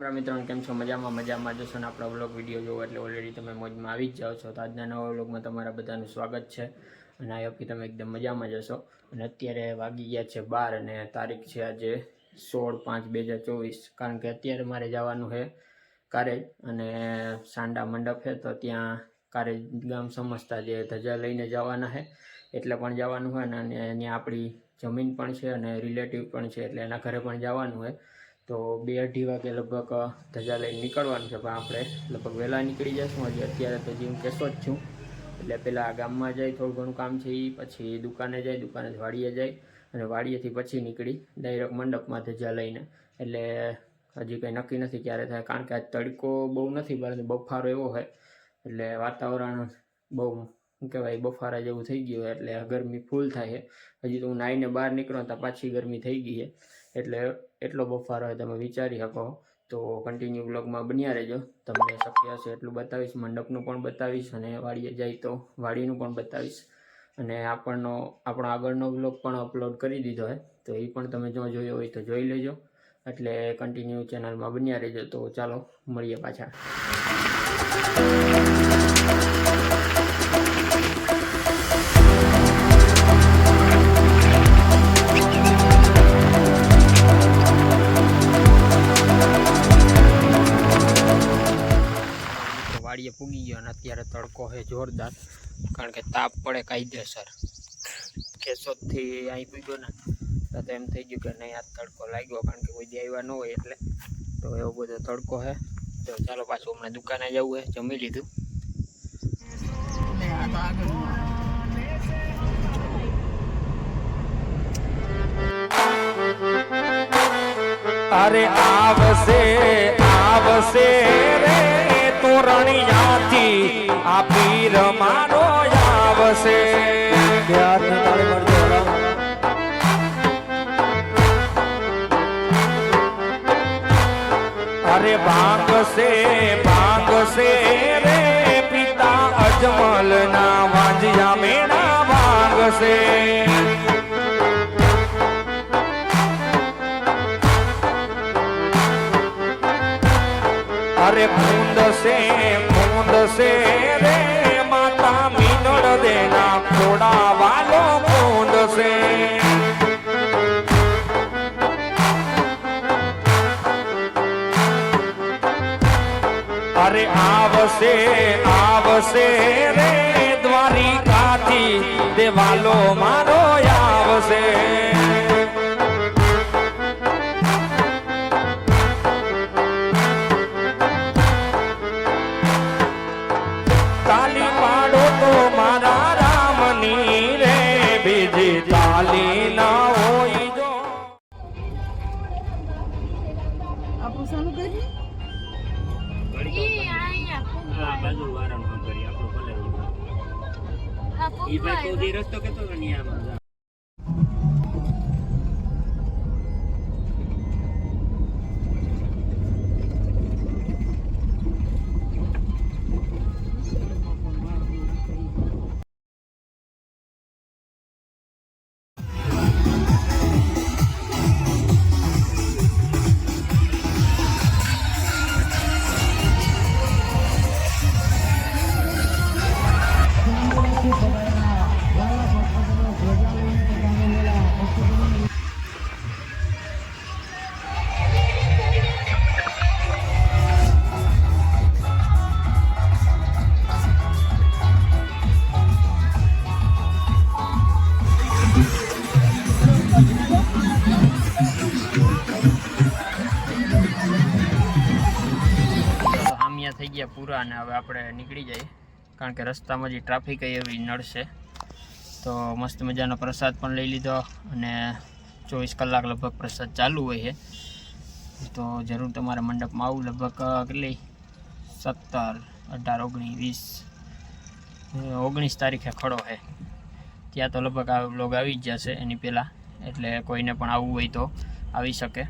આપણા મિત્રો કેમ છો? મજામાં મજામાં. જશો ને આપણા વ્લોગ વીડિયો જોવો એટલે ઓલરેડી તમે મોજમાં આવી જ જાઓ છો. તો આજના નવા વ્લોગમાં તમારા બધાનું સ્વાગત છે અને આઈ હોપ તમે એકદમ મજામાં જશો અને અત્યારે વાગી ગયા છે બાર અને તારીખ છે આજે સોળ પાંચ બે હજાર ચોવીસ. કારણ કે અત્યારે મારે જવાનું છે કારેજ અને સાંડા મંડપ છે. તો ત્યાં કારેજ ગામ સમજતા જે ધજા લઈને જવાના છે. એટલે પણ જવાનું હોય અને ત્યાં આપણી જમીન પણ છે અને રિલેટિવ પણ છે એટલે એના ઘરે પણ જવાનું હોય તો બે અઢી વાગે લગભગ ધજા લઈને નીકળવાનું છે. પણ આપણે લગભગ વહેલા નીકળી જઈશું. હજી અત્યારે તો હું કેસો જ છું. એટલે પહેલાં ગામમાં જાય થોડું ઘણું કામ છે એ પછી દુકાને જાય દુકાને વાડીએ જાય અને વાડીએથી પછી નીકળી ડાયરેક્ટ મંડપમાં ધજા લઈને. એટલે હજી કંઈ નક્કી નથી ક્યારે થાય, કારણ કે આજ તડકો બહુ નથી, પરંતુ બફારો એવો હોય. એટલે વાતાવરણ બહુ, શું કહેવાય, બફારા જેવું થઈ ગયું એટલે ગરમી ફૂલ થાય છે. હજી તો હું નાહીને બહાર નીકળો તો પાછી ગરમી થઈ ગઈ છે. એટલે એટલો બફારો હોય તમે વિચારી શકો. તો કન્ટિન્યુ બ્લોગમાં બન્યા રહેજો. તમને શક્ય હશે એટલું બતાવીશ. મંડપનું પણ બતાવીશ અને વાડીએ જાય તો વાડીનું પણ બતાવીશ. અને આપણનો, આપણો આગળનો બ્લોગ પણ અપલોડ કરી દીધો હોય તો એ પણ તમે જો જોયો હોય તો જોઈ લેજો. એટલે કન્ટિન્યુ ચેનલમાં બન્યા રહેજો. તો ચાલો, મળીએ પાછા. જોરદાર. કારણ કે તાપ પડે કાયદેસર. કેશોદથી અહીં પૂગ્યો ને, તો એમ થઈ ગયું કે નહીં, આ તડકો લાગ્યો, કારણ કે કોઈ આવ્યા ન હોય એટલે. તો એવો બધો તડકો છે તો ચાલો પાછું હમણાં દુકાને જવું હે, જમી લીધું. અરે આવશે આવશે રે. તોરણિયાથી આ પીર મારો આવશે અરે ભાંગશે અરે કુંદ સે કુંદ સે રે માતા, મીનળ દેના ખોડા વાલો કુંદ સે અરે આવશે આવશે રે દ્વારિકાથી, દેવાલો મારો આવશે. ઈ ભાઈ તો જે રસ્તો કેતો હતો ને પૂરા અને હવે આપણે નીકળી જઈએ. કારણ કે રસ્તામાં જે ટ્રાફિક એવી નડશે. તો મસ્ત મજાનો પ્રસાદ પણ લઈ લીધો અને ચોવીસ કલાક લગભગ પ્રસાદ ચાલુ હોય છે. તો જરૂર તમારે મંડપમાં આવું લગભગ કેટલી? સત્તર, અઢાર, ઓગણીસ, વીસ ઓગણીસ તારીખે ખડો છે. ત્યાં તો લગભગ આ લોગ આવી જ જશે એની પહેલાં. એટલે કોઈને પણ આવવું હોય તો આવી શકે.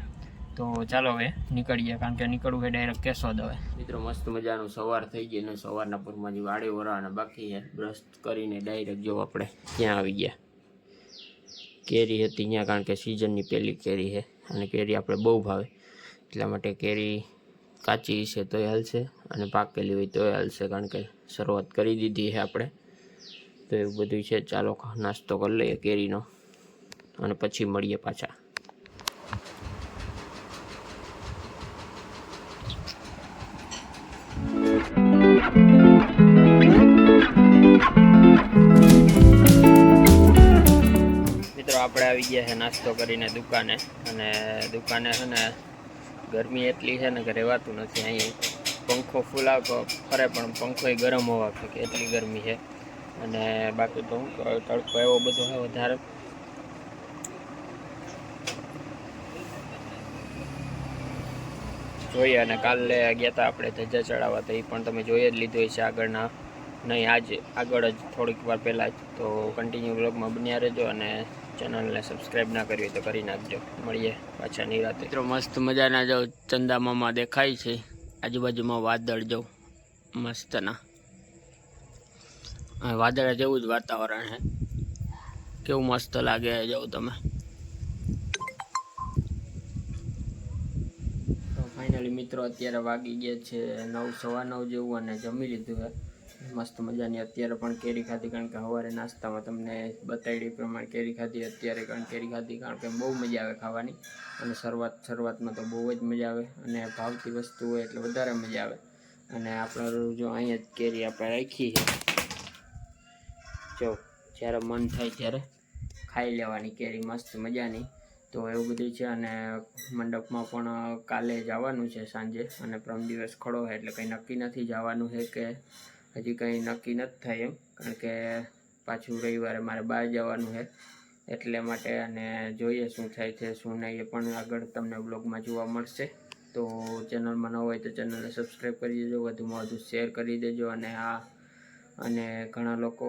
તો ચાલો હવે નીકળીએ, કારણ કે નીકળવું છે ડાયરેક્ટ કેશોદ હવે. મિત્રો, મસ્ત મજાનું સવાર થઈ ગઈ અને સવારના પૂરમાં જે વાડે અને બાકી બ્રશ કરીને ડાયરેક્ટ જો આપણે ત્યાં આવી ગયા. કેરી હતી ત્યાં, કારણ કે સિઝનની પહેલી કેરી છે અને કેરી આપણે બહુ ભાવે. એટલા માટે કેરી કાચી છે તોય હાલશે અને પાકેલી હોય તોય હાલશે, કારણ કે શરૂઆત કરી દીધી છે આપણે. તો એવું બધું છે. ચાલો નાસ્તો કરી લઈએ કેરીનો અને પછી મળીએ પાછા. ગયા છે નાસ્તો કરીને દુકાને. અને દુકાને છે ને ગરમી એટલી છે ને કે રહેવાતું નથી અહીં. પંખો ફૂલાવતો ફરે પણ પંખો ગરમ હોવા કે એટલી ગરમી છે. અને બાકી તો હું તડકો એવો બધો છે વધારે. જોઈએ અને કાલે ગયા હતા આપણે ધજા ચડાવવા તો એ પણ તમે જોઈ જ લીધું હશે આગળના. નહીં, આજે, આગળ જ થોડીક વાર પહેલાં જ. તો કન્ટિન્યુ બ્લોગમાં બન્યા રહેજો અને ચેનલને સબસ્ક્રાઈબ ના કરી હોય તો કરી નાખજો. મળીએ પાછા નિરાતે મિત્રો, મસ્ત મજાના જો ચંદામામાં દેખાય છે. આજુબાજુમાં વાદળ જો મસ્તના. વાદળ જેવું જ વાતાવરણ છે. કેવું મસ્ત લાગે જાઓ તમે. ફાઇનલી મિત્રો, અત્યારે વાગી ગયા છે નવ સવા નવ જેવું અને જમી લીધું છે. મસ્ત મજાની અત્યારે પણ કેરી ખાધી, કારણ કે સવારે નાસ્તામાં તમને બતાવી પ્રમાણે કેરી ખાધી, અત્યારે કારણ કેરી ખાધી, કારણ કે બહુ મજા આવે ખાવાની. અને શરૂઆત, શરૂઆતમાં તો બહુ જ મજા આવે, અને ભાવતી વસ્તુ હોય એટલે વધારે મજા આવે. અને આપણે જો અહીંયા જ કેરી આપણે રાખી છે જો, જ્યારે મન થાય ત્યારે ખાઈ લેવાની કેરી, મસ્ત મજાની. તો એવું બધું છે, અને મંડપમાં પણ કાલે જવાનું છે સાંજે, અને પ્રમ દિવસ ખડો એટલે કંઈ નક્કી નથી જવાનું છે કે હજી કંઈ નક્કી નથી થાય એમ, કારણ કે પાછું રવિવારે મારે બહાર જવાનું છે. એટલે માટે અને જોઈએ શું થાય છે, શું નહીં, એ પણ આગળ તમને બ્લોગમાં જોવા મળશે. તો ચેનલમાં ન હોય તો ચેનલને સબસ્ક્રાઈબ કરી દેજો, વધુમાં વધુ શેર કરી દેજો અને આ અને ઘણા લોકો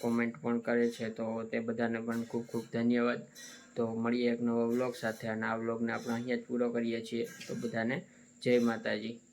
કોમેન્ટ પણ કરે છે, તો તે બધાને પણ ખૂબ ખૂબ ધન્યવાદ. તો મળીએ એક નવો વ્લોગ સાથે અને આ વ્લોગને આપણે અહીંયા જ પૂરો કરીએ છીએ. તો બધાને જય માતાજી.